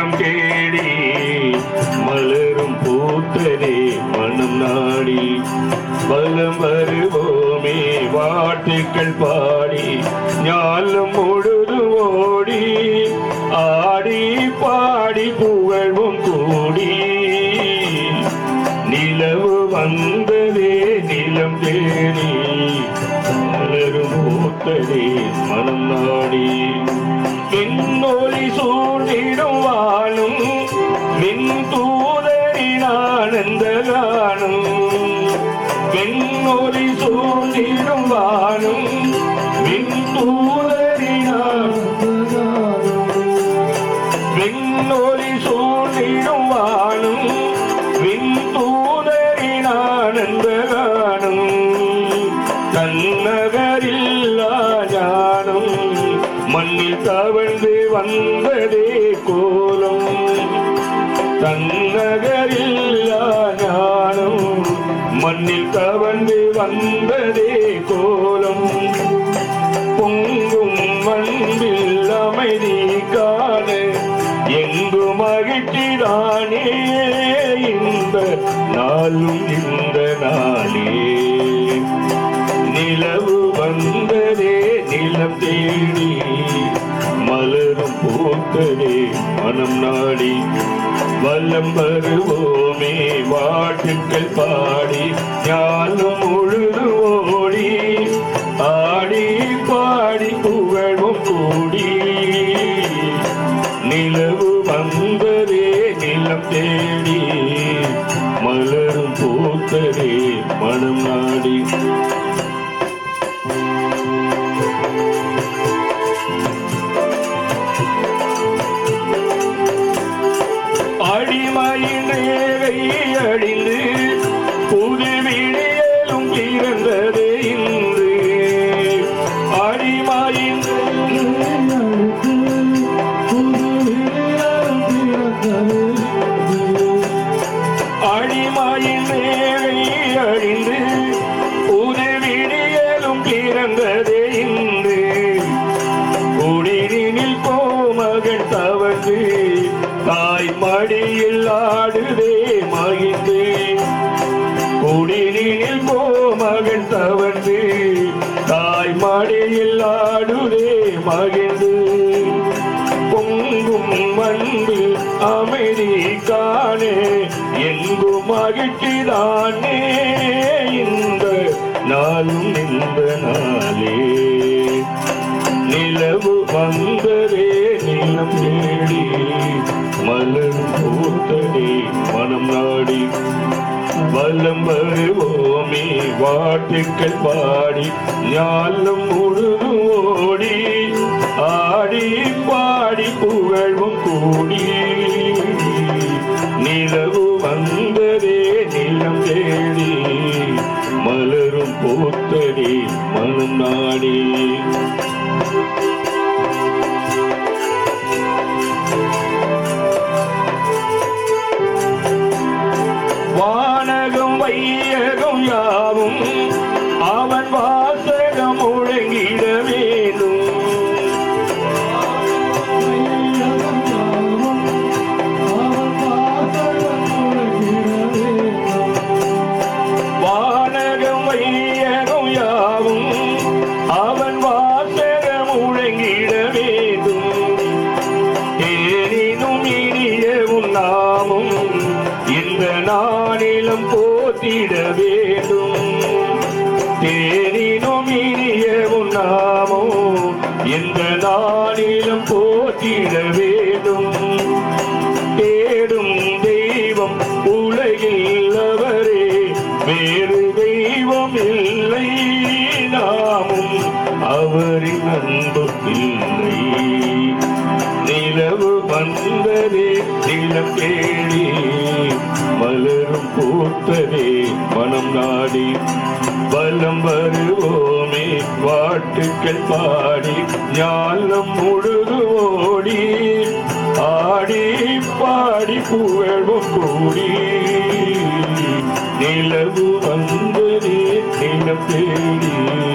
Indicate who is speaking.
Speaker 1: மனம் தேடி மலரும் பூத்ததே மனம் நாடி. பலம் வருவோமே வாட்டுக்கள் பாடி ஞாலம் முழுது ஓடி. ஆடி பாடி புகழ்வும் கூடி. நிலவு வந்ததே நிலம் தேடி மலரும் பூத்ததே மனம் நாடி. மின்னொலி சூழ்ந்திடும் வாழும் மின் தூதரின் ஆனந்த காணும்? மின்னொலி சூழ்ந்திடும் வானும் மின் தூதரின் ஆனந்த சூழ்ந்திடும் வானும் விண் தூதரின் ஆனந்த காணும்? தன்னகரில்லா ஞானம் மண்ணில் தவழ்ந்து வந்ததே கோலம் தன்னகரில்லா ஞானம் மண்ணில் தவண்டு வந்ததே கோலம். பொங்கும் மண்பில் அமைதி காண எங்கு மகிழ்ச்சிதானே இந்த நாளும் இந்த நாளே. நிலவு வந்ததே நிலம் தேடி மலரும் பூத்ததே மனம் நாடி. வல்லம் வருவோமே வாட்டுக்கள் பாடி ஞானம் முழுது ஓடி ஆடி பாடி புகழும் கூடி. நிலவு வந்ததே நிலம் தேவை அடிமையின் நேரை அழிந்து புது விடியலும் பிறந்தது இன்று. அடிமையின் அடிமையின் நேரை அழிந்து தாய் மடியில் ஆடுதே மகிழ்ந்து. போ மகன் தவறு தாய் மடியில் ஆடுதே மகிழ்ந்து. பொங்கும் வந்து அமைதி காணே எங்கும் மகிழ்ச்சிதானே இந்த நாளும் இந்த நாளே. நிலவு வந்ததே. முன்னாடி வல்லம் வருவோமே வாட்டுக்கள் பாடி ஞானம் முழுது ஓடி ஆடி பாடி புகழ்வும் கூடி. யாவும் அவன் வா நாளிலும் போற்றிட வேண்டும். தேனினும் இனிய உன்னாமோ எந்த நாளிலும் போற்றிட வேண்டும். தேடும் தெய்வம் உலகில் அவரே வேறு தெய்வம் இல்லை நாமும் அவரின் அன்பு இல்லை. நிலவு வந்ததே நிலம் தேடி மலரும் பூத்தனே மனம் நாடி. பலம் வருவோமே வாட்டுக்கள் பாடி. ஞானம் முழுது ஓடி. ஆடி பாடி புகழ்வும் கூடி. நிலவு வந்ததே நிலம் தேடி.